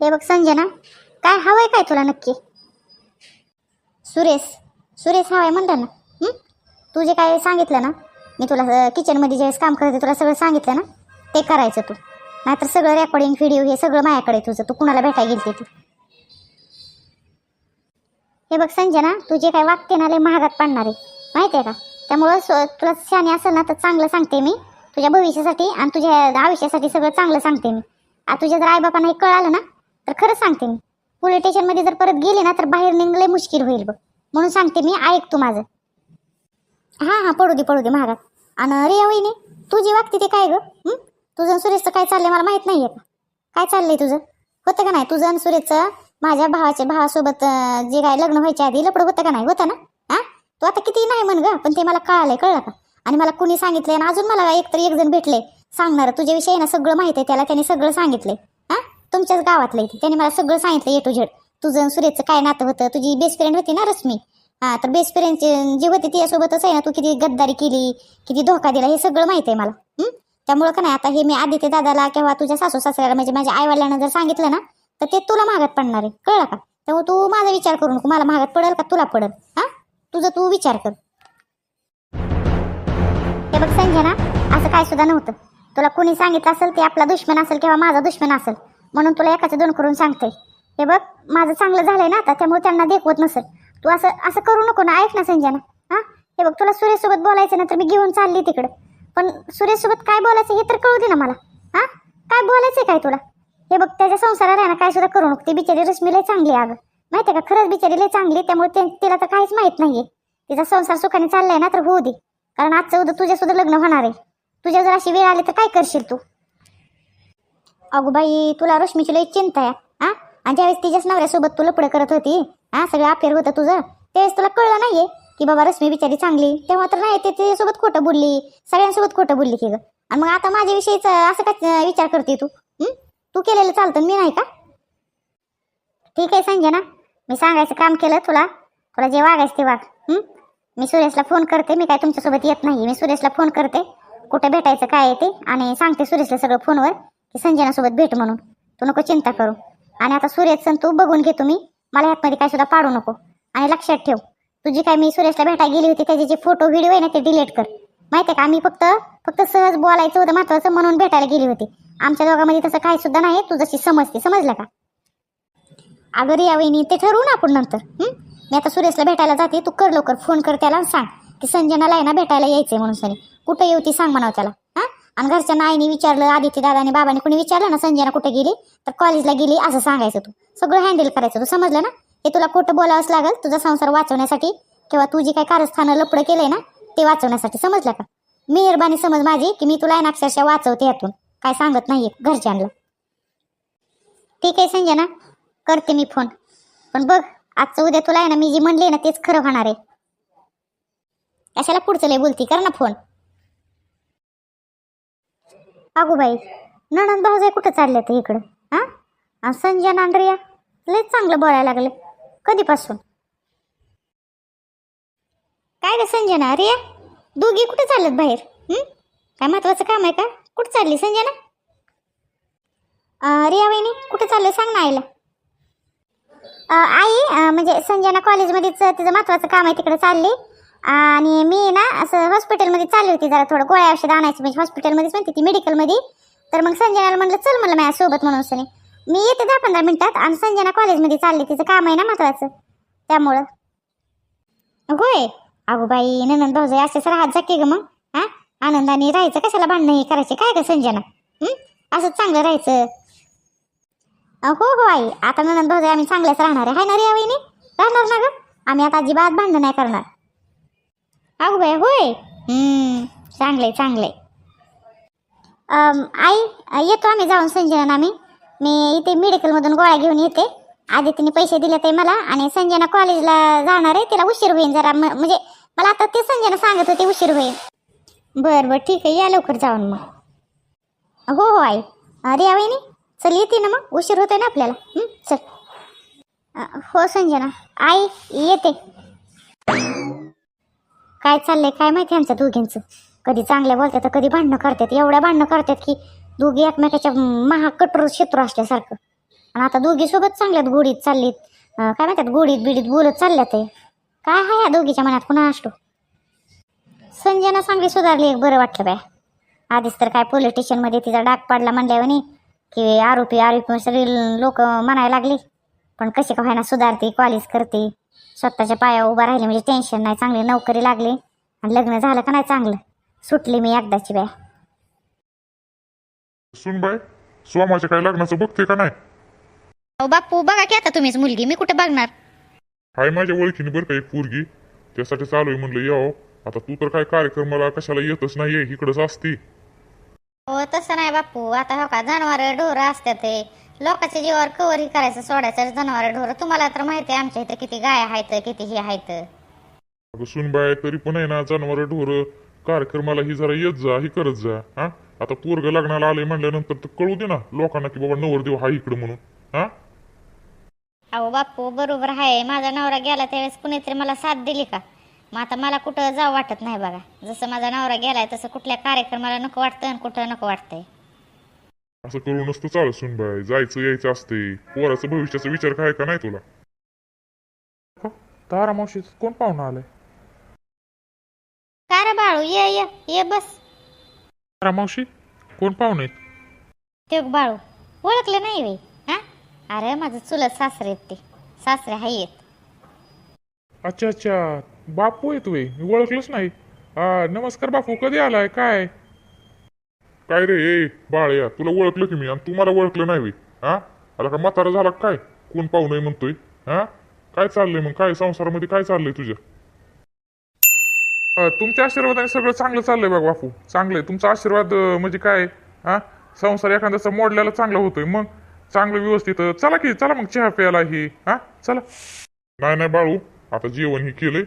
हे बघ संजना काय हवंय काय तुला नक्की? सुरेश सुरेश हवाय म्हणला ना हं? तू जे काय सांगितलं ना मी तुला अं, किचनमध्ये ज्यावेळेस काम करते तुला सगळं सांगितलं ना ते करायचं तू. नाहीतर सगळं रेकॉर्डिंग व्हिडिओ हे सगळं माझ्याकडे आहे तुझं. तू कुणाला भेटायला गेलती तू? हे बघ संजना तू जे काय वागते ना लय महागात पडणार आहे. माहिती आहे का? त्यामुळं स्व तुला शाने असेल ना तर चांगलं सांगते मी. तुझ्या भविष्यासाठी आणि तुझ्या आयुष्यासाठी सगळं चांगलं सांगते मी. आ तुझ्या जर आईबापांना हे कळालं ना तर खरंच सांगते मी. पोलीस स्टेशनमध्ये जर परत गेले ना तर बाहेर निघले मुश्किल होईल बघ. म्हणून सांगते मी ऐक तू माझं. हां हां पडू दे पडू दे महागात आणि रिया वहिनी तुझी वागते ते काय ग? तुझं आणि सुरेशचं काय चाललंय मला माहीत नाही आहे का? काय चाललंय तुझं? होतं का नाही? तुझं आणि सुरेशचं माझ्या भावाच्या भावासोबत जे काय लग्न व्हायच्या आधी लपड होतं का नाही? होतं ना? हां? तू आता किती नाही म्हण ग पण ते मला कळालंय कळलं का? आणि मला कुणी सांगितलंय आणि अजून मला एकतर एक जण भेटले सांगणार. तुझ्याविषयी ना सगळं माहिती आहे त्याला त्याने सगळं सांगितलंय. तुमच्याच गावातलं आहे त्याने मला सगळं सांगितलं ए टू झेड. तुझं आणि सुरेशचं काय नातं होतं? तुझी बेस्ट फ्रेंड होती ना रश्मी? हां तर बेस्ट फ्रेंड जी होती तिच्यासोबतच आहे ना? तू किती गद्दारी केली किती धोका दिला हे सगळं माहिती आहे मला. त्यामुळं का नाही आता हे मी आदित्य दादाला किंवा तुझ्या सासू सासऱ्याला म्हणजे माझ्या आईवडिलांना जर सांगितलं ना तर ते तुला महागात पडणार आहे. कळलं का? त्यामुळे तू माझा विचार करू नको. मला महागात पडेल का तुला पडेल? हां? तुझं तू विचार कर. हे बघ संजना असं काय सुद्धा नव्हतं. तुला कुणी सांगितलं असेल ते आपला दुश्मन असेल किंवा माझा दुश्मन असेल म्हणून तुला एकाचं दोन करून सांगते. हे बघ माझं चांगलं झालंय ना आता त्यामुळे त्यांना देखवत नसेल. तू असं असं करू नको ना ऐक ना संजना. हां? हे बघ तुला सुरेशसोबत बोलायचं ना तर मी घेऊन चालली तिकडं. पण सुरेशसोबत काय बोलायचं हे तर कळू दे ना मला. हां? काय बोलायचंय काय तुला? हे बघ त्याच्या संसाराला आहे ना काय सुद्धा करू नको. ती बिचारी रश्मीला चांगली आहे अगं. माहिती आहे का? खरंच बिचारी लय चांगली आहे, त्यामुळे ते- तिला तर काहीच माहीत नाहीये. तिचा संसार सुखाने चाललाय ना तर होऊ दे. कारण आजचं उद्या तुझ्या सुद्धा लग्न होणार आहे. तुझ्या जर अशी वेळ आली तर काय करशील तू? अगो बाई तुला रश्मीची लई चिंता आहे हा? आणि ज्यावेळेस तिच्याच नवऱ्यासोबत तुला पुढे करत होती हा सगळं अफेअर होतं तुझं त्यावेळेस तुला कळलं नाहीये की बाबा रश्मी बिचारी चांगली तेव्हा तर नाही ते तिच्यासोबत खोटं बोलली सगळ्यांसोबत खोटं बोलली की ग. आणि मग आता माझ्याविषयीच असं काय विचार करते तू? तू केलेलं चालतं मी नाही का? ठीक आहे संजना मी सांगायचं काम केलं तुला तुला जे वागायचं ते वाग मी सुरेशला फोन करते मी काय तुमच्यासोबत येत नाही मी सुरेशला फोन करते कुठे भेटायचं काय आहे ते आणि सांगते सुरेशला सगळं फोनवर की संजनासोबत भेट म्हणून. तू नको चिंता करू. आणि आता सुरेश सण तू बघून घे तुम्ही. मला ह्यातमध्ये काय सुद्धा पाडू नको. आणि लक्षात ठेव तुझी काय मी सुरेशला भेटायला गेली होती त्याचे जे फोटो व्हिडिओ आहे ना ते डिलीट कर. माहिती आहे का आम्ही फक्त फक्त सहज बोलायचं होतं महत्वाचं म्हणून भेटायला गेली होती. आमच्या दोघांमध्ये तसं काही सुद्धा नाही तू जशी समजते समजलं का? अगं रिया वहिनी ते ठरवू ना आपण नंतर मी आता सुरेशला भेटायला जाते तू कर लवकर फोन कर त्याला सांग. की संजनाला आहे ना भेटायला यायचंय म्हणून सनी. कुठं येऊ ती सांग म्हणावं त्याला. आणि घरच्या नाईने विचारलं आदित्य दादाने बाबाने कोणी विचारलं ना संजना कुठे गेली? तर कॉलेजला गेली असं सांगायचं तू. सगळं हँडल करायचं तू समजलं ना? हे तुला खोटं बोलावंच लागेल तुझा संसार वाचवण्यासाठी किंवा तुझी काय काही कारस्थानं लपडं केलंय ना ते वाचवण्यासाठी समजलं का? मेहरबानी समज माझी की मी तुला आहे ना अक्षरशः वाचवते यातून. काय सांगत नाहीये घरच्यांना ठीक आहे संजना करते मी फोन पण बघ आजचं उद्या तुला आहे ना मी जी म्हणले ना तेच खरं होणार आहे. कशाला पुढचं लय बोलती? कर ना फोन अगो बाई नणंद भाऊजाई कुठं चालले ते इकडं? हां? आणि संजय नांडरिया लय चांगलं बोलायला लागले कधीपासून? काय ग संजना रिया दोघी कुठे चालल्यात बाहेर? काय महत्वाचं काम आहे का? कुठं चालली संजना रिया वहिनी कुठे चाललं सांग ना आईला. आई म्हणजे संजना कॉलेजमध्येच तिचं महत्वाचं काम आहे तिकडे चालली. आणि मी ना असं हॉस्पिटलमध्ये चालली होती जरा थोडं गोळ्या औषध आणायची म्हणजे हॉस्पिटलमध्येच म्हणते ती मेडिकलमध्ये तर मग संजनाला म्हटलं चल म्हणलं माझ्यासोबत म्हणून सनी मी येते दहा पंधरा मिनिटात आणि संजना कॉलेजमध्ये चालली तिचं काम आहे ना महत्वाचं. त्यामुळं. होय. अगो बाई ननंद भाऊजाई असे राहत हात झाके ग मग. हा? आनंदाने राहायचं कशाला भांडणं हे करायचे? काय ग संजना? असंच चांगलं राहायचं. हो हो आई. आता ननंद भाऊजाई आम्ही चांगल्याच राहणार आहे. हाय ना रे वहिनी राहणार ना ग? आम्ही आता अजिबात भांडण नाही करणार. अगो बाई होय? चांगलंय अम, आई येतो आम्ही जाऊन संजना आम्ही. मी इथे मेडिकलमधून गोळ्या घेऊन येते. आधी तिने पैसे दिले ते मला आणि संजना कॉलेजला जाणार आहे. तिला उशीर होईल जरा. म्हणजे मला आता ते संजना सांगत होते उशीर होईल. बरं बरं ठीक आहे. या लवकर जाऊन मग. हो हो आई. अ, रिया वहिनी. चल येते ना मग. उशीर होतोय ना आपल्याला. चल. हो संजना. आई येते. काय चाललंय काय माहिती यांचं दोघींचं? कधी चांगल्या बोलतात तर कधी भांडणं करतात एवढ्या भांडणं करतात की दोघी एकमेकाच्या महाकठोर शत्रू असल्यासारखं. आणि आता दोघी सोबत चांगल्यात गोडीत चाललीत. काय म्हणतात गोडीत बिडीत बोलत चालल्यात ते. काय आहे या दोघीच्या मनात? कुणा असतो? संजना चांगली सुधारली एक बरं वाटलं बाय. आधीच तर काय पोलीस स्टेशनमध्ये तिचा डाग पाडला म्हणल्यावर की आरोपी आरोपी सगळी लोक म्हणायला लागली. पण कशी का व्हायना सुधारते कॉलेज करते. स्वतःच्या पायावर उभा राहिली म्हणजे टेन्शन नाही. चांगली नोकरी लागली आणि लग्न झालं का नाही चांगलं? सुटली मी एकदाची बाय सुनबाई स्वामाच्या काय लग्नाचं बघते का नाही? अहो बापू बघा की आता तुम्हीच मुलगी मी कुठे बघणार? हाय माझ्या ओळखीने बरं का एक पोरगी त्यासाठी चालू आहे म्हणलं यावं आता तू तर काय कार्यक्रमाला कशाला येतच नाहीये इकडंच असती. हो तसं नाही बापू आता हो का जनावर ढोरं असतात ते. लोकांच्या जीवावर कवर ही करायचं सोडायचं जनावर ढोरं. तुम्हाला तर माहिती आहे आमच्या इथं किती गाय आहेत किती हे आहेत. अगं सुनबाई तरी पण आहे ना जनावर ढोर कार्यक्रमाला ही जरा येत जा ही करत जा हा? आता पोरग लग्नाला आले म्हणल्यानंतर तर कळू दे ना लोकांना की बाबा नवरदेव हा इकडं म्हणून हा? अहो बापू बरोबर आहे. माझा नवरा गेला त्यावेळेस कुणीतरी मला साथ दिली का? मग आता मला कुठं जावं वाटत नाही बघा. जसं माझा नवरा गेलाय तसं कुठल्या कार्यक्रमाला नको वाटतं आणि कुठं नको वाटतंय. असं करू नसतं चालत सुनबाई. जायचं यायचं असते पोराचं भविष्याचा विचार काय का नाही तुला? तारा मावशी कोण पाहुणा आलाय? का रे बाळू ये ये ये बस. तारा मावशी कोण पाहुणे ते बाळू ओळखलं नाही वे हा? अरे माझं चुलत सासरे आहेत ते. सासरे हाय आहेत अच्छा अच्छा. बापू आहे तुम्ही मी ओळखलंच नाही. हा नमस्कार बापू कधी आलाय? काय? काय रे ए बाळ या तुला ओळखलं की मी आणि तू मला ओळखलं नाही बे. हा? आता का म्हातारा झाला काय? कोण पाहू नये म्हणतोय हा? काय चाललंय मग? काय संसारामध्ये काय चाललंय तुझ्या अं, तुमच्या आशीर्वादाने सगळं चांगलं चाललंय बघ बापू चांगलंय. तुमचा आशीर्वाद अं, म्हणजे काय हा? संसार एखाद्याचा मोडल्याला चांगला होतोय. मग चांगलं व्यवस्थित अं, चला की चला मग चहा प्यायला ही हा? चला. नाही नाही बाळू आता जेवण ही केलंय.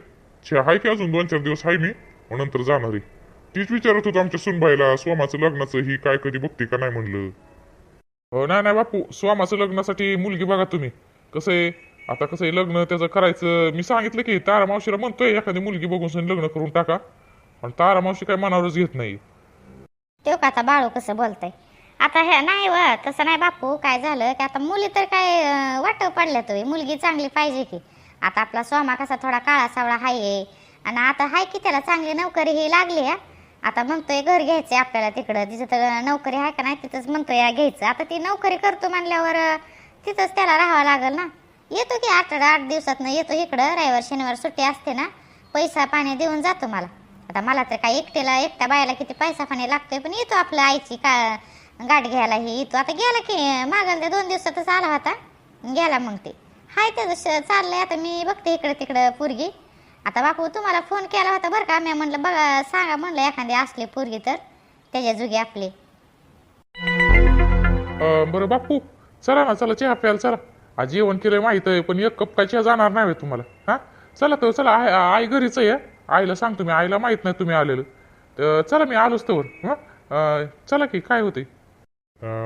चहा आहे की अजून दोन चार दिवस आहे मी मग नंतर जाणार आहे. तीच विचारत होतो आमच्या सुनबाईला स्वामाचं लग्नाचं ही काय कधी बघते का नाही म्हणलं. हो नाही नाही बापू स्वामाचं लग्नासाठी मुलगी बघा तुम्ही. कसं आहे आता कसं आहे लग्न त्याचं करायचं. मी सांगितलं की तारा मावशीला म्हणतोय एखादी मुलगी बघून सण लग्न करून टाका. पण तारा मावशी काय मनावरच घेत नाही. तो का आता बाळू कसं बोलतय? आता हे नाही व तसं नाही बापू काय झालं की आता मुली तर काय अं, वाटव पडल्या तुम्ही मुलगी चांगली पाहिजे की. आता आपला स्वामा कसा थोडा काळा सावळा हाय आणि आता हाय की त्याला चांगली नोकरी ही लागली हा आता म्हणतोय घर घ्यायचंय आपल्याला तिकडं. तिथं तर नोकरी आहे का नाही तिथंच म्हणतोय या घ्यायचं. आता ती नोकरी करतो म्हणल्यावर तिथंच त्याला राहावं लागेल ना. येतो की आठ आठ दिवसात येतो इकडं. रविवार शनिवार सुट्टी असते ना. पैसा पाणी देऊन जातो मला. आता मला तर काय एकट्याला एकट्या बायाला किती पैसा पाणी लागतोय पण येतो आपलं आईची का गाठ घ्यायला हे येतो. आता गेला की मागायला त्या दोन दिवसातच आला होता. गेला मग ते. हाय त्याचं श- चाललंय. आता मी बघते इकडं तिकडं पोरगी. आता बापू तुम्हाला फोन केला होता बरं का? मी म्हणलं बघा सांगा म्हणलं एखादी असली पोरगी तर त्याच्या जुगी आपली. अं, बरं बापू चला ना चला चहा प्यायला चला. आज जेवण केलंय माहीत आहे पण एक कप काय चहा जाणार नाही तुम्हाला हा? चला तर चला आई आई घरीच आहे आईला सांगतो मी आईला माहीत नाही तुम्ही आलेलं. तर चला मी आलोच तर हा? अं, चला की काय होते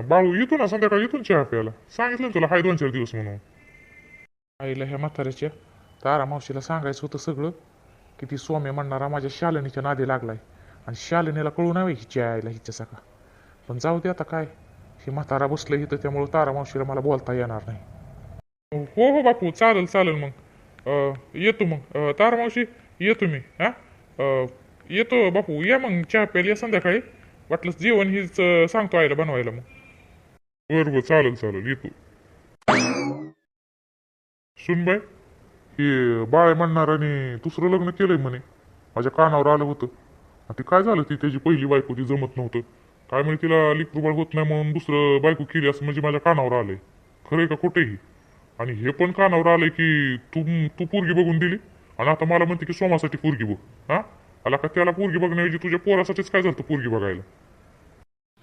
बाळू येतो ना संध्याकाळी येतो ना चहा प्यायला. सांगितलं ना तुला हाय दोन चार दिवस म्हणून. आईला ह्या म्हाताऱ्याच्या तारा मावशीला सांगायचं होतं सगळं की ती स्वामी म्हणणारा माझ्या शालिनीच्या नादी लागलाय. आणि शालिनीला कळू नव्हे हिच्या आईला हिच्या सका पण जाऊ दे आता काय. हे म्हातारा बसलं इथं त्यामुळं तारा मावशीला मला बोलता येणार नाही. हो हो बापू चालेल चालेल मग. येतो मग. तारा मावशी येतो मी हा? येतो बापू या मग चहा प्यायला या संध्याकाळी. वाटलंच जेवण हीच सांगतो आईला बनवायला मग. बरोबर चालेल चालेल येतो. सुनबाई हे बाळ म्हणणाराने दुसरं लग्न केलंय म्हणे. माझ्या कानावर आलं होतं. ते काय झालं? ती त्याची पहिली बायको ती जमत नव्हतं. काय म्हणे तिला लिकरूबाळ होत नाही म्हणून दुसरं बायको केली असं म्हणजे माझ्या कानावर आलंय. खरंय का कुठेही आणि हे पण कानावर आलंय की तू तू पोरगी बघून दिली? आणि आता मला म्हणते की सोमासाठी पोरगी बघ. हा? आला का त्याला पोरगी बघण्याऐवजी तुझ्या पोरासाठीच काय झालं पोरगी बघायला?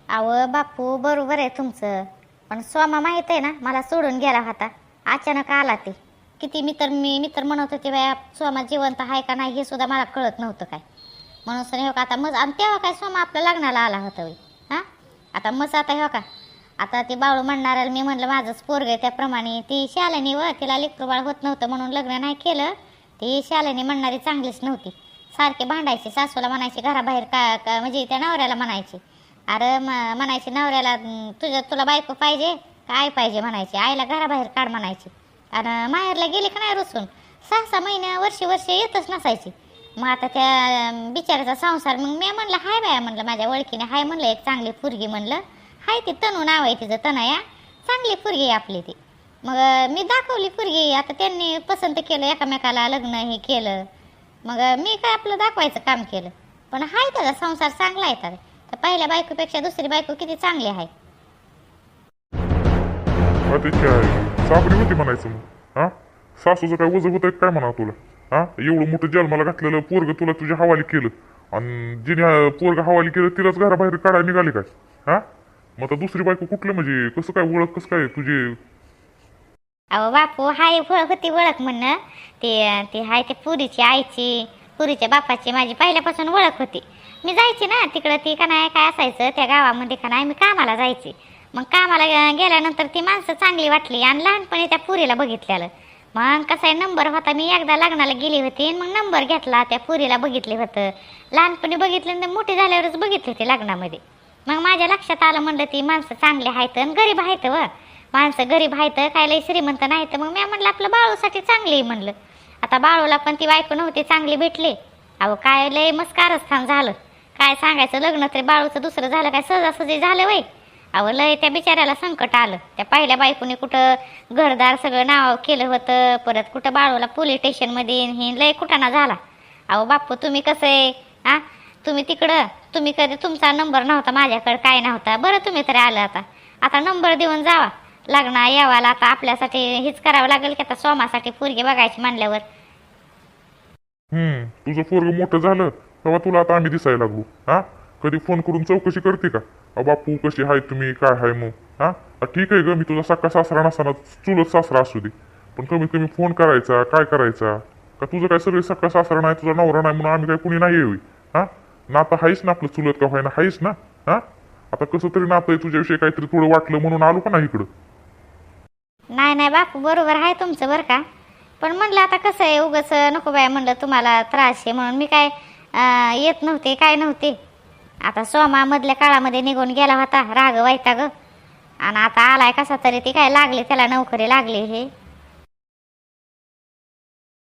अहो बापू बरोबर आहे तुमचं. पण सोमा माहीत आहे ना मला सोडून गेला होता. अचानक आला ते. किती मी तर मी मी तर म्हणत होते बाया सोमा जिवंत आहे का नाही हे सुद्धा मला कळत नव्हतं काय. म्हणून सर हो का आता मग आणि तेव्हा काय सोमा आपल्या लग्नाला आला होता होय हां? आता मग आता हो का? आता ते बाळू म्हणणाऱ्याला मी म्हणलं माझंच पोरग आहे त्याप्रमाणे. ती शालेनी व तिला लेकरूबाळ होत नव्हतं म्हणून लग्न नाही केलं. ती शालेनी म्हणणारी चांगलीच नव्हती. सारखे भांडायचे सासूला म्हणायचे घराबाहेर का का म्हणजे त्या नवऱ्याला म्हणायचे. अरे म म्हणायचे नवऱ्याला तुझ्या तुला बायको पाहिजे? का आई पाहिजे? म्हणायची. आईला घराबाहेर काढ म्हणायची. आणि माहेरला गेले का नाही रुसून? सहा सहा महिन्या वर्षे वर्षे येतच नसायची. मग आता त्या बिचाऱ्याचा संसार मग मी म्हणलं हाय बाया म्हणलं माझ्या ओळखीने हाय म्हणलं एक चांगली फुरगी म्हणलं. हाय ती तनू नाव आहे तिचं तनया. चांगली फुरगी आहे आपली ती. मग मी दाखवली फुरगी आता त्यांनी पसंत केलं एकामेकाला लग्न हे केलं. मग मी काय आपलं दाखवायचं काम केलं. पण हाय त्याचा संसार चांगला आहे तर. तर पहिल्या बायकोपेक्षा दुसरी बायको किती चांगली आहे? साबरी होती म्हणायचं मग. हा? सासूचं काय वजन होत काय म्हणा तुला? हा? एवढं मोठं जन्माला घातलेलं पोरग तुला तुझ्या हवाली केलं. आणि जिने पोरग हवाली केलं तिलाच घराबाहेर काढायला निघाली काय? हा? मग आता दुसरी बायको कुठलं म्हणजे? कसं काय ओळख कसं काय तुझी? अहो बापू हाय ओळख होती ओळख म्हणणं. ते ते हाय ते पुरीची आईची पुरीच्या बापाची माझी पहिल्यापासून ओळख होती. मी जायची ना तिकडं ती का नाही काय असायचं त्या गावामध्ये का नाही मी कामाला जायची. मग कामाला गेल्यानंतर ती माणसं चांगली वाटली आणि लहानपणी त्या पुरीला बघितलेलं. मग कसं आहे नंबर होता मी एकदा लग्नाला गेली होती आणि मग नंबर घेतला त्या पुरीला बघितले होतं. लहानपणी बघितलं तर मोठी झाल्यावरच बघितली होती लग्नामध्ये. मग माझ्या लक्षात आलं म्हणलं ती माणसं चांगली आहेत आणि गरीब आहेत व. माणसं गरीब आहेत काय लय श्रीमंत नाही तर मग मी म्हणलं आपलं बाळूसाठी चांगली आहे म्हणलं. आता बाळूला पण ती बायको नव्हती चांगली भेटली. अहो काय लय मस्कारस्थान झालं. काय सांगायचं लग्न तरी बाळूचं दुसरं झालं काय सहजासहजी झालं वय. अहो लय त्या बिचाऱ्याला संकट आलं. त्या पहिल्या बायकोने कुठं घरदार सगळं नाव केलं होतं परत कुठं बाळूला पोलीस स्टेशनमध्ये हे लय कुठाना झाला. अहो बापू तुम्ही कसं आहे? हा? तुम्ही तिकडं तुम्ही कधी तुमचा नंबर नव्हता माझ्याकडे काय नव्हता? बरं तुम्ही तरी आलं आता. आता नंबर देऊन जावा. लग्न यावाला आता आपल्यासाठी हेच करावं लागेल की आता सोमासाठी पोरगी बघायची म्हणल्यावर? हम्म. तुझं पोरग मोठं झालं तेव्हा तुला आता आम्ही दिसायला लागलो हा? कधी फोन करून चौकशी करते का? अ बापू कशी आहे तुम्ही? काय आहे मग? हा? ठीक आहे ग मी तुझा सक्का सासरा नसताना चुलत सासरा असू दे. पण कमीत कमी फोन करायचा काय करायचा? का तुझं काय सगळे सक्का सासरा नाही तुझा नवरा नाही म्हणून आम्ही काय कुणी नाही येऊ हा? नातं आहेच ना आपलं चुलत का व्हायना आहेच ना? हा? आता कसं तरी नातं आहे तुझ्याविषयी काहीतरी थोडं वाटलं म्हणून आलो का नाही इकडं? नाही नाही बापू बरोबर आहे तुमचं बरं का? पण म्हणलं आता कसं आहे उगाच नको बाय म्हणलं तुम्हाला त्रास आहे म्हणून मी काय येत नव्हते काय नव्हते? आता सोमा मधल्या काळामध्ये निघून गेला होता. राग वैताग. आणि आता आलाय कसा तरी ती काय लागली त्याला नोकरी लागली हे.